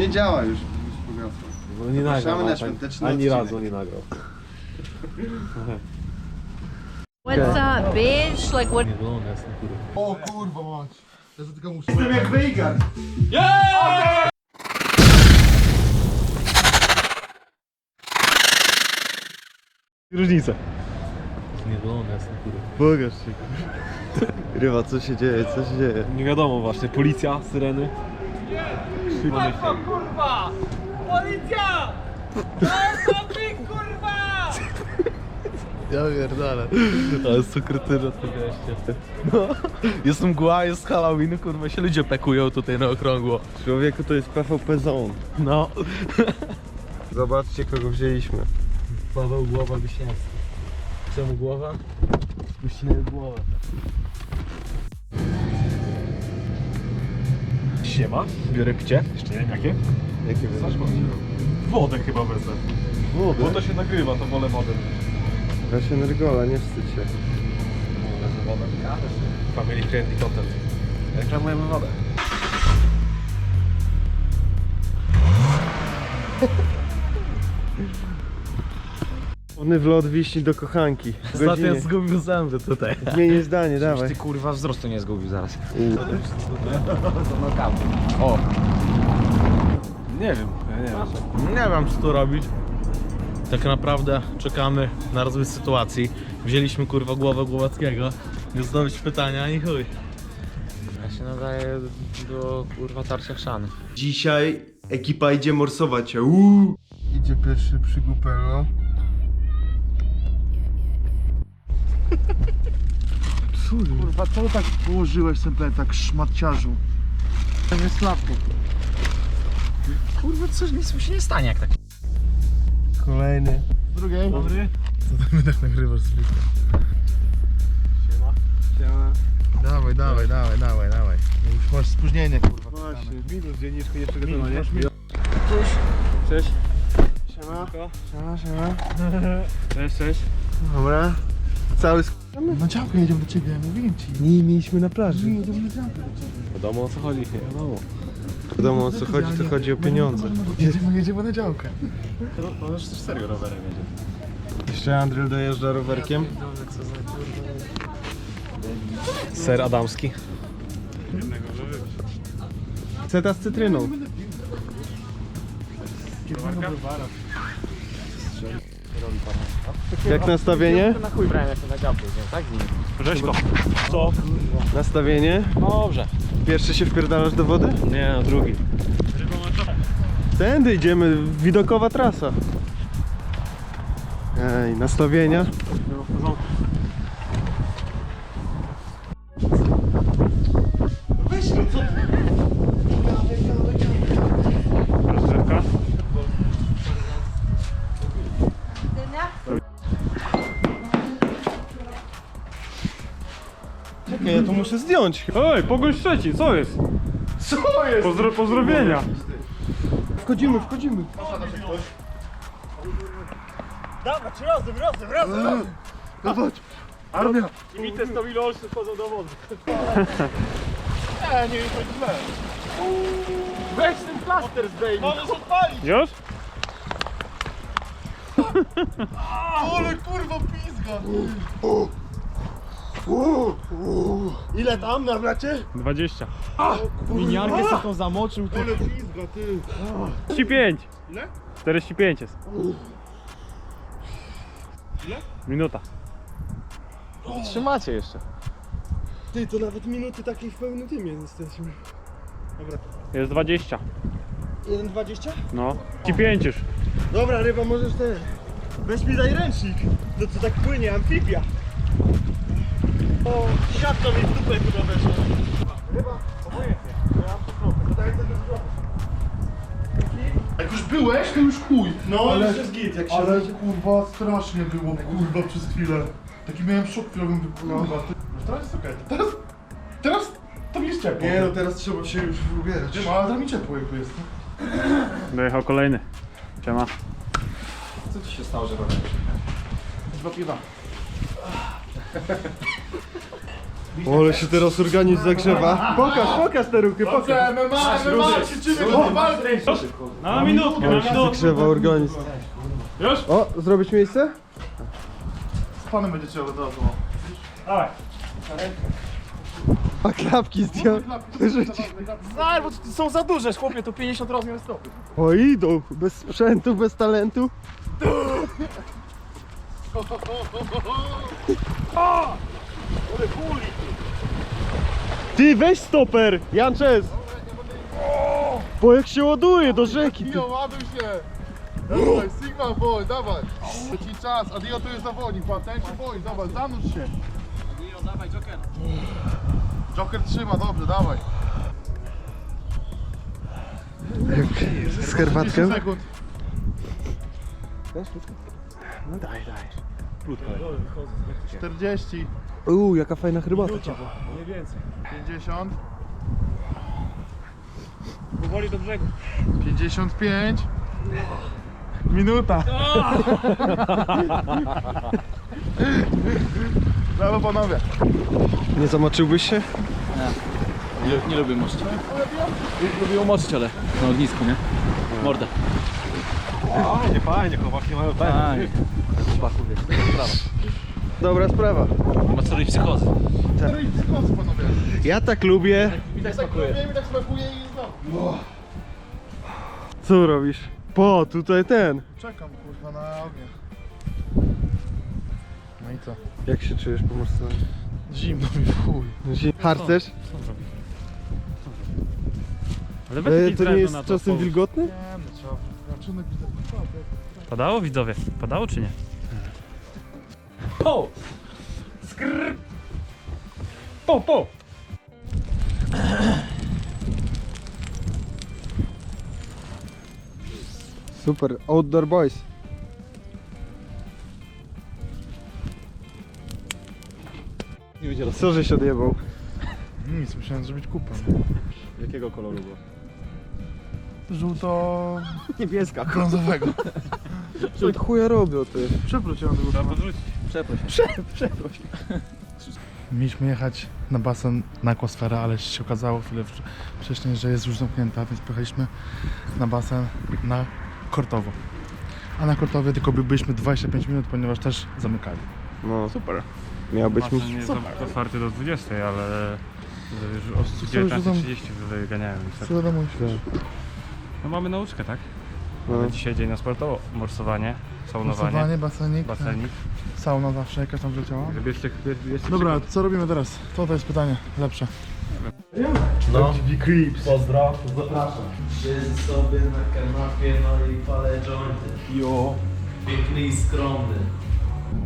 nie działa już. No nie Zapraszamy nagrał, na ani- świąteczny ani odcinek. razu nie nagrał. What's up, bitch? Like, what? O kurwa mać. Ja to tylko muszę. Jestem jak. Różnice. Nie jest na kurwa. Pokaż się. Rywa, co się dzieje, co się dzieje? Nie wiadomo właśnie, policja, syreny. Kurwa! Policja! To ty kurwa! Ja pierdolę. Ale co kretyna to goście. No. Jest mgła, jest Halloween, kurwa się ludzie pekują tutaj na okrągło. Człowieku, to jest PvP Zone. No. Zobaczcie, kogo wzięliśmy. Paweł głowa Wiśniewska. Czemu głowa? Wyścinaj głowę. Siema, biorę picie. Jeszcze nie wiem jakie. Jakie wy? Wodę chyba wezmę. Bo Wodę? to się nagrywa, to wolę wodę. Weź Energola, nie wstydź się. Family friendly content. Reklamujemy wodę. Ony wlot wiśni do kochanki. Godzinie. zgubił zęby tutaj. Zmienię zdanie, dawaj. Ty kurwa wzrostu nie zgubił zaraz. Nie wiem, ja nie wiem. Nie wiem co tu robić. Tak naprawdę czekamy na rozwój sytuacji. Wzięliśmy kurwa głowę Głowackiego. Nie zdobyć pytania ani chuj. Ja się nadaje do kurwa tarcia chrzany. Dzisiaj ekipa idzie morsować się. Uuu. Idzie pierwszy przygupelo. Kurwa, co tak położyłeś ten plecak, szmatciarzu? To jest słabko. Kurwa, coś nic mu się nie stanie jak tak. Kolejny. Drugiej. Dobry. Co ty my tak nagrywasz z Siema. Siema. Dawaj, dawaj, dawaj, dawaj, dawaj. Już masz spóźnienie kurwa. Właśnie. Minus dzienniczku nie przygotowanie. Cześć. Cześć. Siema. Siema, siema. Cześć, cześć. Dobra. Cały sk... Na działkę jedziemy do ciebie, mówiłem ci. Nie mieliśmy na plaży. Nie jedziemy na działkę do ciebie. Wiadomo o co chodzi, nie wiadomo. Wiadomo o co chodzi, to chodzi o pieniądze. Jedziemy, jedziemy na działkę. No już też serio rowerem jedzie. Jeszcze Andryl dojeżdża rowerkiem. Ser adamski. Ceta z cytryną. Jak nastawienie? Na chuj brałem jak to na działkę, tak? Z nim. Rzeźko. Co? Nastawienie? Dobrze. Pierwszy się wpierdalasz do wody? Nie, no drugi. Tędy idziemy, widokowa trasa. Ej, nastawienia. Rozrywka. To muszę zdjąć. Oj, pogoń trzeci, co jest? Co jest? Pozdro pozdrowienia. Wchodzimy, wchodzimy. Zobacz. Armia. Kibice z Tomil Olszy wchodzą do wody. Weź ten plaster zdejmij. Możesz odpalić. Już? Ale kurwa pizga. Ile tam na blacie? 20. Miniarkę sobie tą zamoczył. Ale pizga, ty. 45. Ile? 45 jest. Ile? Minuta. Trzymacie jeszcze. Ty, to nawet minuty takiej w pełnym tymie jesteśmy. Dobra. Jest 20. 1,20? No. 35 już. Dobra, ryba, możesz ten. Weź mi daj ręcznik. To co tak płynie, amfibia. O, siatka mi w dupę chyba weszła. Ryba, obojętnie. Ja mam Jak już byłeś, to już chuj. No, ale już jest git, jak się Ale kurwa strasznie było kurwa przez chwilę. Taki miałem szok chwilowym kurwa. Ty- No teraz jest okej. Teraz, teraz to mi jest ciepło. Nie no, teraz trzeba się już ubierać. Nie ma, ale tam mi ciepło jakby jest. Dojechał kolejny. Siema. Co ci się stało, że robisz? Dwa piwa. Ale się teraz organizm zagrzewa. Pokaż, pokaż te ruchy, pokaż. MMA, MMA, krzyczymy do walki! Na minutkę, na minutkę. Zagrzewa organizm. Już? O, zrobić miejsce? Z panem będziecie od razu. Dawaj. A klapki zdjął. Znaj, bo to są za duże, chłopie, to 50 rozmiar stopy. O, idą. Bez sprzętu, bez talentu. Ty, weź stoper, Janczes. Bo jak się ładuje do rzeki, ty. Dio, ładuj się! Dawaj, Sigma boy, dawaj! Leci czas, Adio tu jest zawodnik, ten się boi, dawaj, zanurz się! Adio, dawaj, Joker! Joker trzyma, dobrze, dawaj! Z herbatką. 10 sekund. No daj, daj. 40, Uuu, jaka fajna herbata. 50, Powoli do brzegu. 55. Minuta. Brawo panowie. Nie zamoczyłbyś się? Nie, nie lubię moczyć. Lubię umoczyć, ale na ognisku, nie? Mordę. Fajnie, fajnie, chłopaki mają Fajnie. Dobra sprawa. Ma co robić psychozy. Psychos panowie. Ja tak lubię. I tak smakuje. Tak tak smakuje i znowu. Co robisz? Po, tutaj ten. Czekam kurwa na ognię. No i co? Jak się czujesz po morsowaniu? Zimno mi w chuj. Harcerz? Ale E, to nie jest czasem wilgotny? Nie no, trzeba Padało widzowie? Padało czy nie? Po! Skrr! Po, po! Super, Outdoor Boys. Co żeś odjebał? Nic, musiałem zrobić kupę. Jakiego koloru było? Żółto... Niebieska. brązowego. Od chuja robią ty. Przepróć ją do Trzeba podrzucić. Mieliśmy jechać na basen na Aquasferę, ale się okazało chwilę wcz- wcześniej, że jest już zamknięta, więc pojechaliśmy na basen na Kortowo. A na Kortowie tylko by- byliśmy 25 minut, ponieważ też zamykali. No super. Miał być Basen jest otwarty do 20, ale już o Co już 19.30 wyganiają. Co wiadomo, No mamy nauczkę, tak? No. Ale dzisiaj dzień na sportowo, morsowanie, saunowanie, Morsowanie, basenik, basenik. sauna zawsze jakaś tam wleciała. Bierzcie, bierzcie Dobra, co robimy teraz? To to jest pytanie lepsze. No, pozdro, zapraszam. Siedzę sobie na kanapie, no i palę jointy. Jo. Piękny i skromny.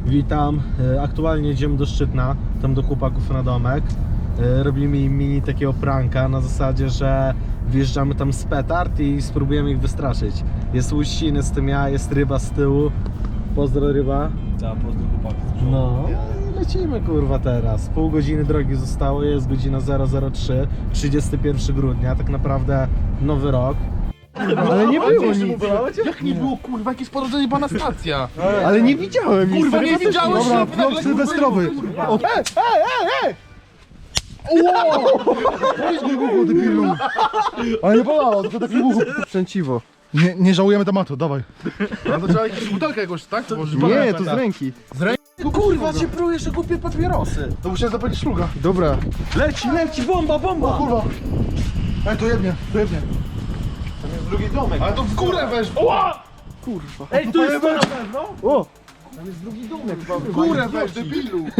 Witam. E, Aktualnie idziemy do Szczytna, tam do chłopaków na domek. E, Robimy im mini takiego pranka na zasadzie, że wjeżdżamy tam z petard i spróbujemy ich wystraszyć. Jest łuściny z tym ja, jest ryba z tyłu. Pozdro ryba. Tak, pozdro chłopaki. No, i lecimy kurwa teraz. Pół godziny drogi zostało, jest godzina 003, 31 grudnia, tak naprawdę nowy rok. Ale nie było nic. Jak nie było kurwa, jakieś porodzenie pana stacja? Ale nie widziałem nic. Kurwa, nie widziałeś? Dobra, vlog sylwestrowy. O, e, e, e, e! Powiedz mi głucho, debilu. Ale nie bolało, tylko taki głucho. Sprzęciwo. Nie, nie żałujemy tematu, dawaj. No to trzeba jakąś butelkę jakoś, tak? Nie, to z ręki. Kurwa, się prujesz, głupie papierosy. To musiałem zapalić szluga. Dobra. Leci, leci, bomba, bomba! Kurwa. Ej, to jednie, to jednie. Drugi domek. Ale to w górę weź. Ej, tu jest to na pewno? O! W górę weź, debilu.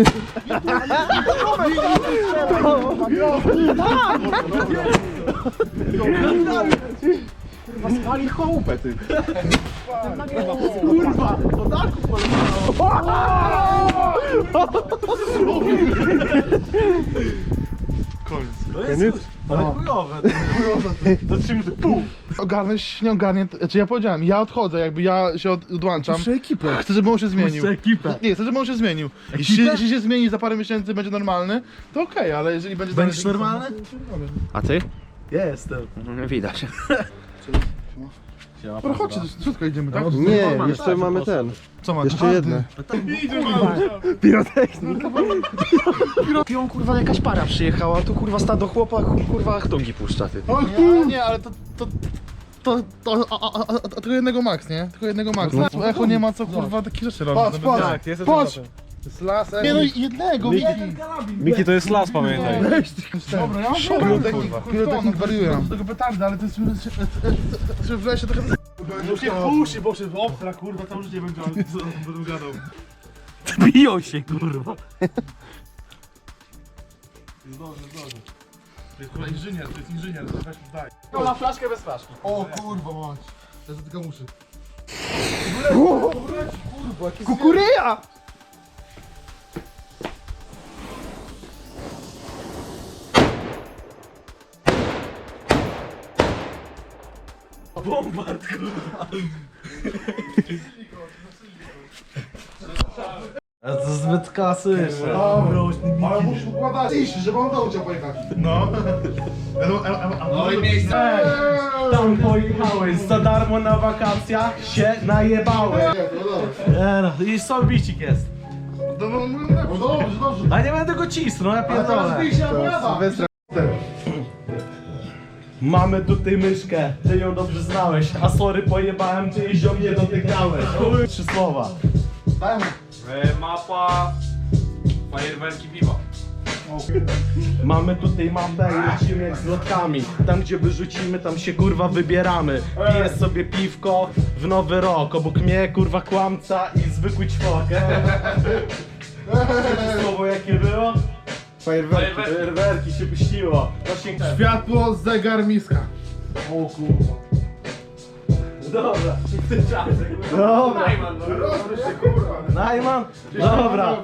Spali chałupę, ty. Koniec? Ogarnąć, nie ogarnię, znaczy ja powiedziałem, ja odchodzę, jakby ja się od, odłączam. Muszę ekipę. Chcę, żeby on się zmienił. ekipę. Nie, chcę, żeby on się zmienił. Jeśli, jeśli się zmieni za parę miesięcy będzie normalny, to okej, ale jeżeli będzie Będziesz normalny? A ty? Ja jestem. Widać. Dobra, chodźcie, do środka idziemy, tak? Nie, jeszcze mamy ten. Co ma? Jeszcze jedne. Pią kurwa jakaś para przyjechała, tu kurwa stado chłopa, kurwa achtungi puszcza ty. O nie, nie, ale to... to... To, to, a, a, a, a, tylko jednego max, nie? Tylko jednego max. No, echo nie ma co kurwa takie rzeczy robić. Patrz, patrz, Tak, jestem patrz! Z las, Nie no, jednego, Miki. Miki to jest las, pamiętaj. Dobra, ja mam pirotechnik, pirotechnik wariuje nam. Tego petardy, ale to jest że w lesie trochę... No się puszy, bo się obstra kurwa, całe życie będzie będę gadał. Biją się, kurwa. To jest kurwa inżynier, to jest inżynier, to weź daj. Na flaszkę bez flaszki. O kurwa mać. Ja tylko muszę. Kukuryja! A to zbyt kasy jeszcze. Ale muszę układać iść, żeby on dał chciał pojechać. No. No i miejsce. Tam pojechałeś za darmo na wakacjach, się najebałeś. E, no, I sobicik jest. No, no, no, dobrze, dobrze. A nie będę go cisnął, ja pierdolę. opowiada. Mamy tutaj myszkę, ty ją dobrze znałeś, a sorry pojebałem, ty jej ziom nie dotykałeś. Trzy słowa. Mu. Mapa. Fajerwerki piwa. Mamy tutaj mapę i lecimy jak z lotkami. Tam gdzie wyrzucimy, tam się kurwa wybieramy. Piję sobie piwko w nowy rok. Obok mnie kurwa kłamca i zwykły ćwok. Słowo jakie było? Fajerwerki. Fajerwerki się puściło. Właśnie Światło, zegar, miska. O kurwa. Dobra, w tym czasie. Dobra. Najman? Dobra.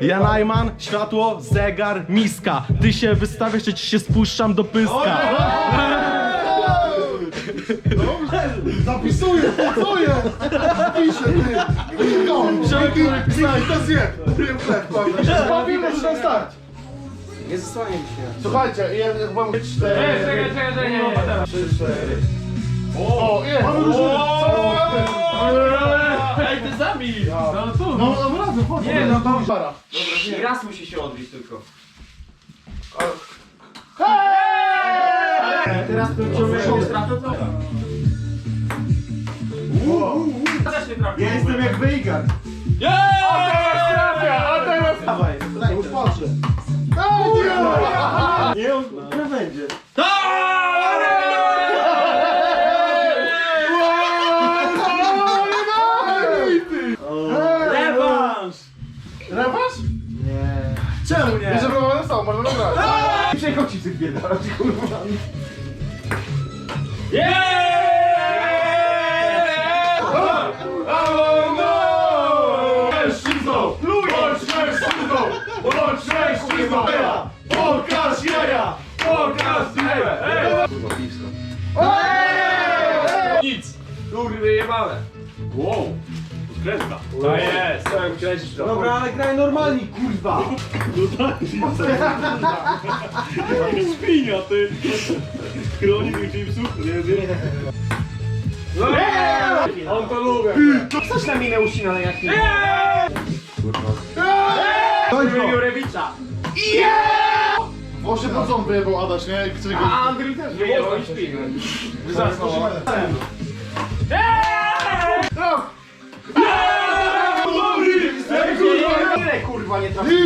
Ja Najman, światło, zegar, miska. Ty się wystawiasz, czy ci się spuszczam do pyska. Zapisuję, zapisuję! Piszę, ty! No, chleb, kurde. Bawimy, że tam stać! Nie zasłaniaj się. Słuchajcie, ja chyba mówię cztery. Czekaj, czekaj, czekaj, nie, nie, Trzy, cztery. O, jest! Mamy różne... Ej, ty zabij! No tu. No, no, razem, chodź. Nie, no to- Para. Raz musi się odbić tylko. Teraz to ciągle Strafę to? Też nie trafił. Ja jestem jak Weigar. A teraz... Dawaj, już patrzę. Nie, nie będzie. Rewanż! Rewanż? Nie. Czemu nie? Jeszcze próbowałem sam, może dobra. Przyjechał ci tych bieda, kurwa. Mężczyzną! Mężczyzną! Pokaż jaja! Pokaż jaja! Nic! Kurwy jebane. Wow. Kręta. To jest. Chciałem kręcić to. Dobra, ale graj normalnie, kurwa. Świnia, ty. Kronik tych chipsów, nie wiem. On to lubi. Coś na minę usina, jak nie. Kurwy Jurewicza. Się po co wyjebał Adaś, nie? Jak chce go... A Andrzej też wyjebał i śpi. Zasnął. Ile kurwa nie trafił?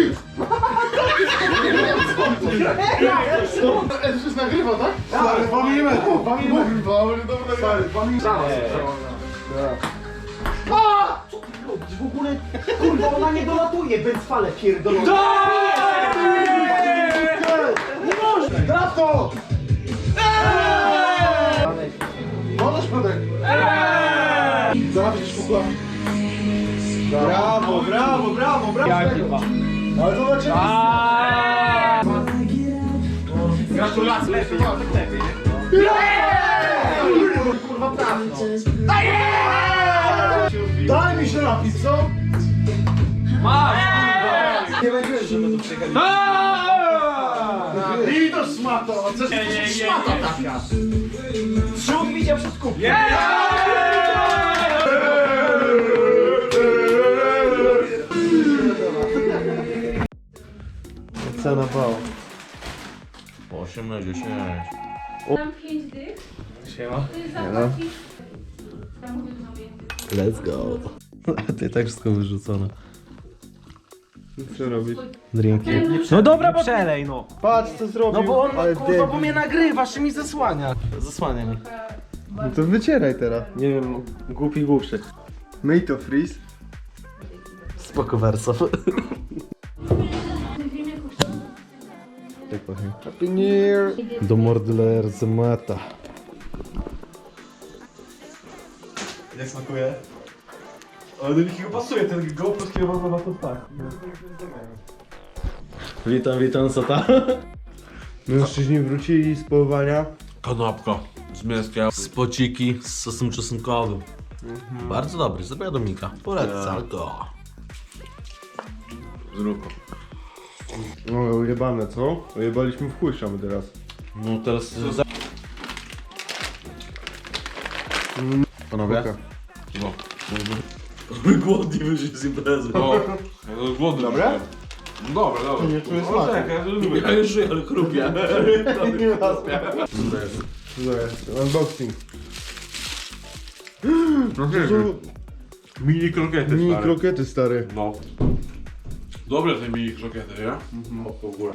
Ej, już nagrywa, tak? Stary, dwa milimetry. Dwa milimetry. Kurwa, ale dobra. Stary, dwa milimetry. W ogóle, kurwa, ona nie dolatuje, bez fale pierdolone. To! Możesz podać. Zaraz szukła. Brawo, brawo, brawo, brawo. Ale zobaczymy. Gratulacje. Lepiej. Lepiej. Kurwa. Daj mi się napis, co? Masz! Nie będziesz. I to szmato! Co je, je, szmata taka? Trzód widział przed kupą. Cena bała. Po 8 na 10. Mam 5 dych. Siema. To jest Let's go. A ty tak wszystko wyrzucone. Co robisz? Drinki. No dobra, bo... Przelej, no. Patrz co zrobił, No bo on, ale kurwa, bo debil. mnie nagrywasz i mi zasłania. Zasłania mi. No to wycieraj teraz. Nie wiem, głupi głupszy. Myj to freeze. Spoko werso. Tak powiem. Happy New Year. Do mordyler z meta. Jak smakuje? Ale do nikogo pasuje, ten GoPro skierowany na to tak. Witam, witam, co tam? Mężczyźni wrócili z połowania. Kanapka z mięskiem. Spociki z sosem czosnkowym. Bardzo dobry, zabija Dominika. Polecam go. No ujebane, co? Ujebaliśmy w chuj szamy teraz. No teraz... Panowie? Oka. Głodni wyszli z imprezy. No, głodny. Dobre? Dobra, dobra. Nie czuję No smaku. tak, ja to lubię. Ja już żyję, ale chrupia. Co to jest? Unboxing. No To są Mini krokiety, mini stary. krokety stary. No. Dobre te mini krokiety, nie? O, w ogóle.